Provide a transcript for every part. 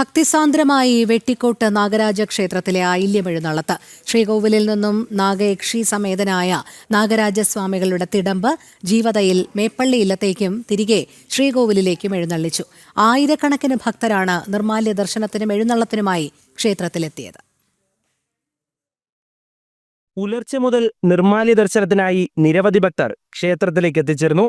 ഭക്തിസാന്ദ്രമായി വെട്ടിക്കോട്ട് നാഗരാജ ക്ഷേത്രത്തിലെ ആയില്യമെഴുന്നള്ളത്ത്. ശ്രീകോവിലിൽ നിന്നും നാഗയക്ഷി സമേതനായ നാഗരാജസ്വാമികളുടെ തിടമ്പ് ജീവതയിൽ മേപ്പള്ളി ഇല്ലത്തേക്കും തിരികെ ശ്രീകോവിലിലേക്കും എഴുന്നള്ളിച്ചു. ആയിരക്കണക്കിന് ഭക്തരാണ് നിർമാല്യ ദർശനത്തിനും എഴുന്നള്ളത്തിനുമായി ക്ഷേത്രത്തിലെത്തിയത്. പുലർച്ചെ മുതൽ നിർമാല്യ ദർശനത്തിനായി നിരവധി ഭക്തർ ക്ഷേത്രത്തിലേക്ക് എത്തിച്ചേർന്നു.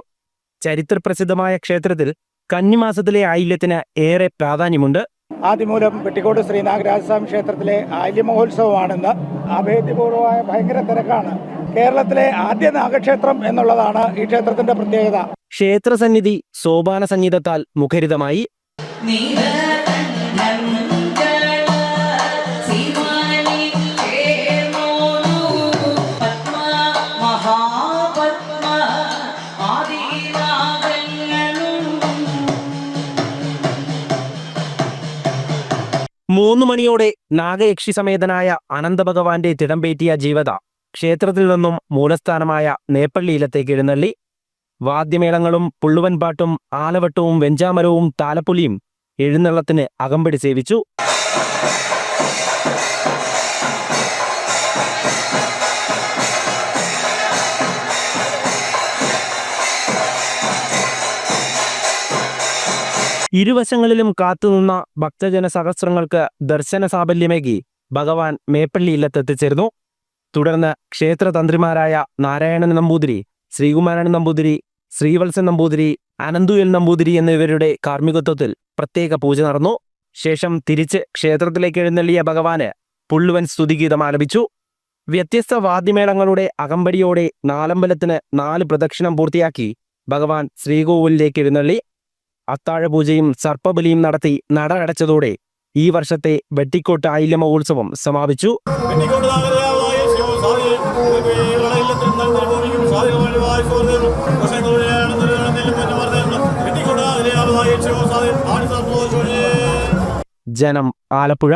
ചരിത്രപ്രസിദ്ധമായ ക്ഷേത്രത്തിൽ കന്നിമാസത്തിലെ ആയില്യത്തിന് ഏറെ പ്രാധാന്യമുണ്ട്. ആദിമൂലം ശ്രീ ശ്രീനാഗരാജസ്വാമി ക്ഷേത്രത്തിലെ ആല്യമഹോത്സവമാണെന്ന് അഭേദ്യപൂർവമായ ഭയങ്കര തിരക്കാണ്. കേരളത്തിലെ ആദ്യ നാഗക്ഷേത്രം എന്നുള്ളതാണ് ഈ ക്ഷേത്രത്തിന്റെ പ്രത്യേകത. ക്ഷേത്രസന്നിധി സോപാന സംഗീതത്താൽ മുഖരിതമായി മൂന്നു മണിയോടെ നാഗയക്ഷി സമേതനായ അനന്തഭഗവാന്റെ തിടംപേറ്റിയ ജീവത ക്ഷേത്രത്തിൽ നിന്നും മൂലസ്ഥാനമായ നേപ്പള്ളിയിലത്തേക്ക് എഴുന്നള്ളി. വാദ്യമേളങ്ങളും പുള്ളുവൻപാട്ടും ആലവട്ടവും വെഞ്ചാമരവും താലപ്പൊലിയും എഴുന്നള്ളത്തിന് അകമ്പടി സേവിച്ചു. ഇരുവശങ്ങളിലും കാത്തുനിന്ന ഭക്തജന സഹസ്രങ്ങൾക്ക് ദർശന സാഫല്യമേകി ഭഗവാൻ മേപ്പള്ളി ഇല്ലത്തെത്തിച്ചേർന്നു തുടർന്ന് ക്ഷേത്രതന്ത്രിമാരായ നാരായണൻ നമ്പൂതിരി ശ്രീകുമാരൻ നമ്പൂതിരി ശ്രീവത്സൻ നമ്പൂതിരി അനന്തുയൽ നമ്പൂതിരി എന്നിവരുടെ കാർമ്മികത്വത്തിൽ പ്രത്യേക പൂജ നടന്നു. ശേഷം തിരിച്ച് ക്ഷേത്രത്തിലേക്ക് എഴുന്നള്ളിയ ഭഗവാന് പുള്ളുവൻ സ്തുതിഗീതം ആലപിച്ചു. വ്യത്യസ്ത വാദ്യമേളങ്ങളുടെ അകമ്പടിയോടെ നാലമ്പലത്തിന് നാല് പ്രദക്ഷിണം പൂർത്തിയാക്കി ഭഗവാൻ ശ്രീകോവിലേക്ക് എഴുന്നള്ളി. അത്താഴപൂജയും സർപ്പബലിയും നടത്തി നട അടച്ചതോടെ ഈ വർഷത്തെ വെട്ടിക്കോട്ട് ആയില്യ മഹോത്സവം സമാപിച്ചു. ജനം ആലപ്പുഴ